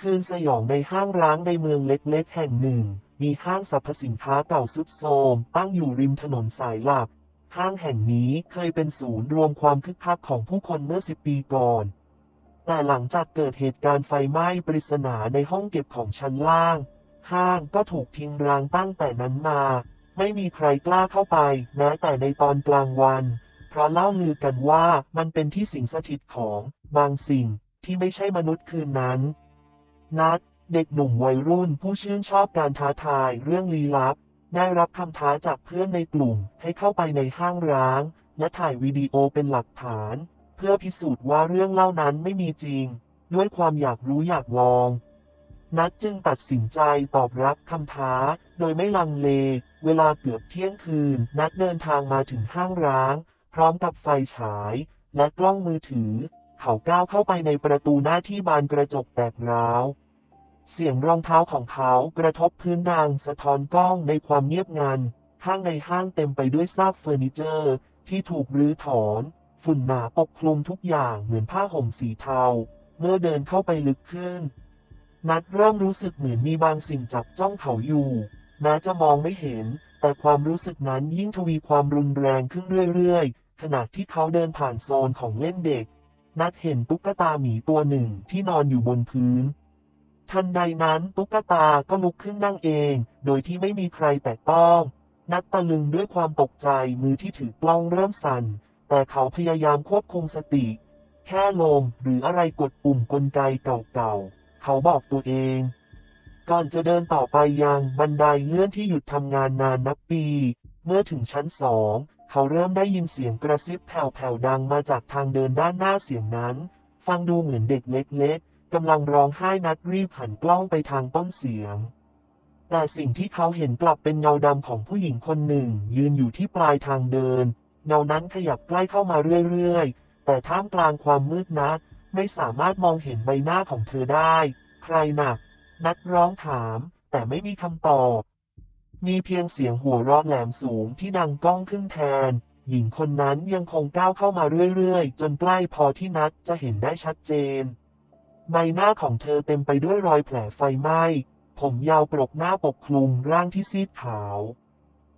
คืนสยองในห้างร้างในเมืองเล็กๆ แห่งหนึ่ง มีห้างสรรพสินค้าเก่าซุดโทรมตั้งอยู่ริมถนนสายหลัก ห้างแห่งนี้เคยเป็นศูนย์รวมความคึกคักของผู้คนเมื่อสิบปีก่อน แต่หลังจากเกิดเหตุการณ์ไฟไหม้ปริศนาในห้องเก็บของชั้นล่าง ห้างก็ถูกทิ้งร้างตั้งแต่นั้นมา ไม่มีใครกล้าเข้าไปแม้แต่ในตอนกลางวัน เพราะเล่าลือกันว่ามันเป็นที่สิงสถิตของบางสิ่งที่ไม่ใช่มนุษย์คืนนั้น นัดเด็กหนุ่มวัยรุ่นผู้ชื่นชอบการท้าทายเรื่องลี้ลับ ได้รับคำท้าจากเพื่อนในกลุ่มให้เข้าไปในห้างร้าง และถ่ายวิดีโอเป็นหลักฐาน เพื่อพิสูจน์ว่าเรื่องเล่านั้นไม่มีจริง ด้วยความอยากรู้อยากลอง นัดจึงตัดสินใจตอบรับคำท้า โดยไม่ลังเล เวลาเกือบเที่ยงคืน นัดเดินทางมาถึงห้างร้าง พร้อมกับไฟฉาย และกล้องมือถือ เขาก้าวเข้าไปในประตูหน้าที่บานกระจกแตกร้าว เสียงรองเท้าของเขากระทบพื้นดังสะท้อนกล้องในความเงียบงัน ข้างในห้างเต็มไปด้วยซากเฟอร์นิเจอร์ ที่ถูกรื้อถอน ฝุ่นหนาปกคลุมทุกอย่างเหมือนผ้าห่มสีเทา เมื่อเดินเข้าไปลึกขึ้น นัดเริ่มรู้สึกเหมือนมีบางสิ่งจับจ้องเขาอยู่แม้จะมองไม่เห็น แต่ความรู้สึกนั้นยิ่งทวีความรุนแรงขึ้นเรื่อยๆ ขณะที่เขาเดินผ่านโซนของเล่นเด็ก นัดเห็นตุ๊กตาหมีตัวหนึ่งที่นอนอยู่บนพื้น ทันใดนั้นตุ๊กตาก็ลุกขึ้นนั่งเอง โดยที่ไม่มีใครแตะต้อง นัดตะลึงด้วยความตกใจมือที่ถือกล้องเริ่มสั่น แต่เขาพยายามควบคุมสติ แค่ลมหรืออะไรกดปุ่มกลไกเก่าๆ เขาบอกตัวเอง ก่อนจะเดินต่อไปยังบันไดเลื่อนที่หยุดทำงานนานนับปี เมื่อถึงชั้นสองเขาเริ่มได้ยินเสียงกระซิบแผ่วๆดังมาจากทางเดินด้านหน้าเสียงนั้น ฟังดูเหมือนเด็กเล็กๆ กำลังร้องไห้นัดรีบหันกล้องไปทางต้นเสียง แต่สิ่งที่เขาเห็นกลับเป็นเงาดำของผู้หญิงคนหนึ่ง ยืนอยู่ที่ปลายทางเดิน เงานั้นขยับใกล้เข้ามาเรื่อยๆ แต่ท่ามกลางความมืดนัดไม่สามารถมองเห็นใบหน้าของเธอได้ ใครหนัก นัดร้องถาม แต่ไม่มีคำตอบ มีเพียงเสียงหัวเราะแหลมสูงที่ดังก้องขึ้นแทนหญิงคนนั้นยังคงก้าวเข้ามาเรื่อยๆ จนใกล้พอที่นัดจะเห็นได้ชัดเจน ใบหน้าของเธอเต็มไปด้วยรอยแผลไฟไหม้ ผมยาวปรกหน้าปกคลุมร่างที่ซีดขาว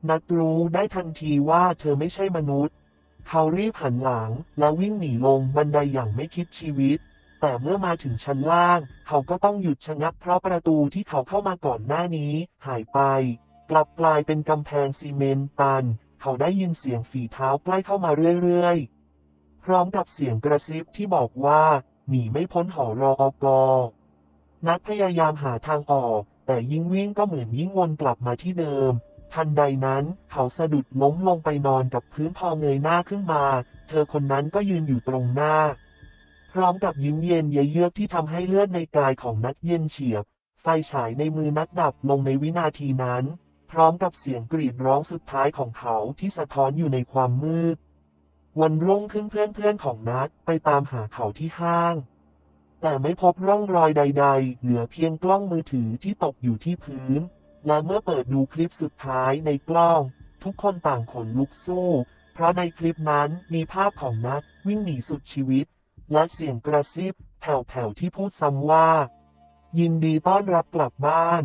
นัดรู้ได้ทันทีว่าเธอไม่ใช่มนุษย์ เขารีบหันหลังและวิ่งหนีลงบันไดอย่างไม่คิดชีวิต แต่เมื่อมาถึงชั้นล่าง เขาก็ต้องหยุดชะงักเพราะประตูที่เขาเข้ามาก่อนหน้านี้ หายไป กลับกลายเป็นกำแพงซีเมนต์ตัน เขาได้ยินเสียงฝีเท้าใกล้เข้ามาเรื่อยๆ พร้อมกับเสียงกระซิบที่บอกว่า หนีไม่พ้นหอรออกอนัดพยายามหาทางออก แต่ยิ่งวิ่งก็เหมือนยิ่งวนกลับมาที่เดิม ทันใดนั้นเขาสะดุดล้มลงไปนอนกับพื้นพอเงยหน้าขึ้นมา เธอคนนั้นก็ยืนอยู่ตรงหน้า พร้อมกับยิ้มเย็นเยือกที่ทำให้เลือดในกายของนัดเย็นเฉียบ ไฟฉายในมือนัดดับลงในวินาทีนั้น พร้อมกับเสียงกรีดร้องสุดท้ายของเขาที่สะท้อนอยู่ในความมืด วันรุ่งขึ้นเพื่อนๆของนัดไปตามหาเขาที่ห้าง แต่ไม่พบร่องรอยใด ๆ เหลือเพียงกล้องมือถือที่ตกอยู่ที่พื้น และเมื่อเปิดดูคลิปสุดท้ายในกล้อง ทุกคนต่างขนลุกสู้ เพราะในคลิปนั้นมีภาพของนัดวิ่งหนีสุดชีวิต และเสียงกระซิบแผ่วๆที่พูดซ้ำว่า ยินดีต้อนรับกลับบ้าน